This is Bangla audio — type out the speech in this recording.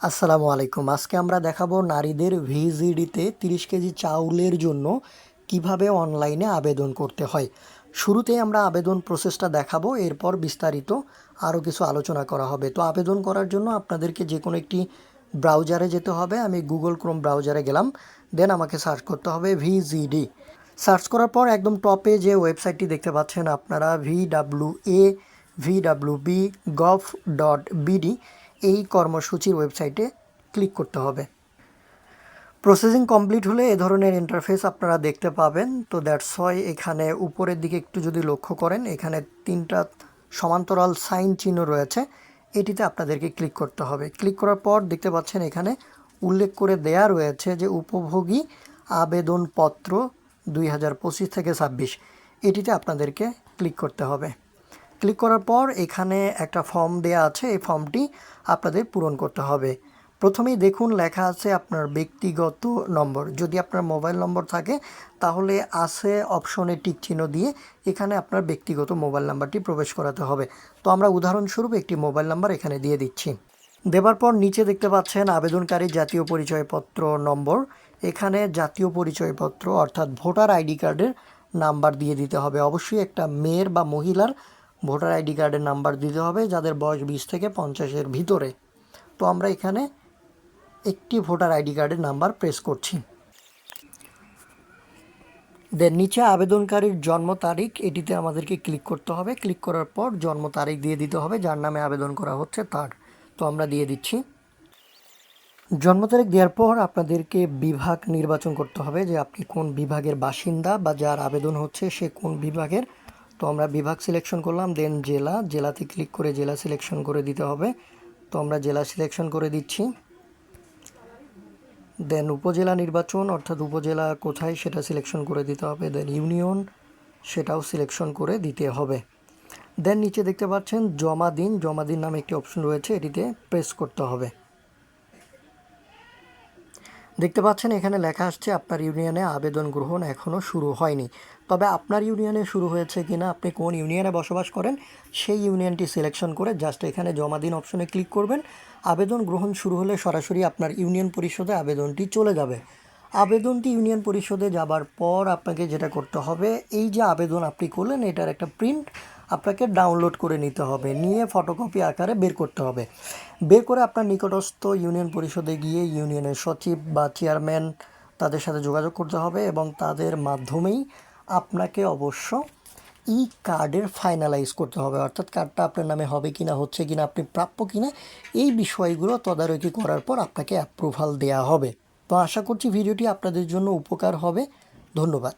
আসসালামু আলাইকুম। আজকে আমরা দেখাবো নারীদের ভিজিডিতে তিরিশ কেজি চাউলের জন্য কীভাবে অনলাইনে আবেদন করতে হয়। শুরুতেই আমরা আবেদন প্রসেসটা দেখাবো, এরপর বিস্তারিত আরও কিছু আলোচনা করা হবে। তো আবেদন করার জন্য আপনাদেরকে যে কোনো একটি ব্রাউজারে যেতে হবে। আমি গুগল ক্রোম ব্রাউজারে গেলাম, দেন আমাকে সার্চ করতে হবে ভিজিডি। সার্চ করার পর একদম টপে যে ওয়েবসাইটটি দেখতে পাচ্ছেন আপনারা V W A V W B, gov dot BD এই কর্মসূচির ওয়েবসাইটে ক্লিক করতে হবে। প্রসেসিং কমপ্লিট হলে এ ধরনের ইন্টারফেস আপনারা দেখতে পাবেন। তো দ্যাটস হয় এখানে উপরের দিকে একটু যদি লক্ষ্য করেন, এখানে তিনটা সমান্তরাল সাইন চিহ্ন রয়েছে। এটিতে আপনাদেরকে ক্লিক করতে হবে। ক্লিক করার পর দেখতে পাচ্ছেন এখানে উল্লেখ করে দেয়া রয়েছে যে উপভোগী আবেদনপত্র দুই হাজার পঁচিশ থেকে ছাব্বিশ, এটিতে আপনাদেরকে ক্লিক করতে হবে। ক্লিক করার পর এখানে একটা ফর্ম দেয়া আছে, এই ফর্মটি আপনাদের পূরণ করতে হবে। প্রথমেই দেখুন লেখা আছে আপনার ব্যক্তিগত নম্বর। যদি আপনার মোবাইল নম্বর থাকে, তাহলে আছে অপশনে টিক চিহ্ন দিয়ে এখানে আপনার ব্যক্তিগত মোবাইল নাম্বারটি প্রবেশ করাতে হবে। তো আমরা উদাহরণস্বরূপ একটি মোবাইল নাম্বার এখানে দিয়ে দিচ্ছি। দেবার পর নিচে দেখতে পাচ্ছেন আবেদনকারী জাতীয় পরিচয়পত্র নম্বর। এখানে জাতীয় পরিচয়পত্র অর্থাৎ ভোটার আইডি কার্ডের নাম্বার দিয়ে দিতে হবে। অবশ্যই একটা মেয়ের বা মহিলার ভোটার আইডি কার্ডের নাম্বার দিতে হবে, যাদের বয়স বিশ থেকে পঞ্চাশের ভিতরে। তো আমরা এখানে একটি ভোটার আইডি কার্ডের নাম্বার প্রেস করছি। দেন নিচে আবেদনকারীর জন্ম তারিখ, এটিতে আমাদেরকে ক্লিক করতে হবে। ক্লিক করার পর জন্ম তারিখ দিয়ে দিতে হবে, যার নামে আবেদন করা হচ্ছে তার। তো আমরা দিয়ে দিচ্ছি। জন্ম তারিখ দেওয়ার পর আপনাদেরকে বিভাগ নির্বাচন করতে হবে, যে আপনি কোন বিভাগের বাসিন্দা বা যার আবেদন হচ্ছে সে কোন বিভাগের তো আমরা বিভাগ সিলেকশন করলাম দেন জেলা, জেলাতে ক্লিক করে জেলা সিলেকশন করে দিতে হবে। তো আমরা জেলা সিলেকশন করে দিচ্ছি। দেন উপজেলা নির্বাচন, অর্থাৎ উপজেলা কোথায় সেটা সিলেকশন করে দিতে হবে। দেন ইউনিয়ন সেটাও সিলেকশন করে দিতে হবে। দেন নিচে দেখতে পাচ্ছেন, জমা দিন। জমা দিন নামে একটি অপশন রয়েছে, এটিতে প্রেস করতে হবে। দেখতে পাচ্ছেন, এখানে লেখা আসছে, আপনার ইউনিয়নে আবেদন গ্রহণ এখনও শুরু হয়নি। তবে আপনার ইউনিয়নে শুরু হয়েছে কিনা, আপনি কোন ইউনিয়নে বসবাস করেন, সেই ইউনিয়নটি সিলেকশন করে জাস্ট এখানে জমা দিন অপশনে ক্লিক করবেন। আবেদন গ্রহণ শুরু হলে সরাসরি আপনার ইউনিয়ন পরিষদে আবেদনটি চলে যাবে। আবেদনটি ইউনিয়ন পরিষদে যাবার পর আপনাকে যেটা করতে হবে, এই যে আবেদন আপনি করলেন, এটার একটা প্রিন্ট আপনাকে ডাউনলোড করে নিতে হবে। নিয়ে ফটোকপি আকারে বের করতে হবে। বের করে আপনার নিকটস্থ ইউনিয়ন পরিষদে গিয়ে ইউনিয়নের সচিব বা চেয়ারম্যান তাদের সাথে যোগাযোগ করতে হবে এবং তাদের মাধ্যমেই আপনাকে অবশ্য ই কার্ডের ফাইনালাইজ করতে হবে। অর্থাৎ কার্ডটা আপনার নামে হবে কি না হচ্ছে কি না আপনি প্রাপ্য কিনা, এই বিষয়গুলো তদারকি করার পর আপনাকে অ্যাপ্রুভাল দেওয়া হবে। তো আশা করছি ভিডিওটি আপনাদের জন্য উপকার হবে। ধন্যবাদ।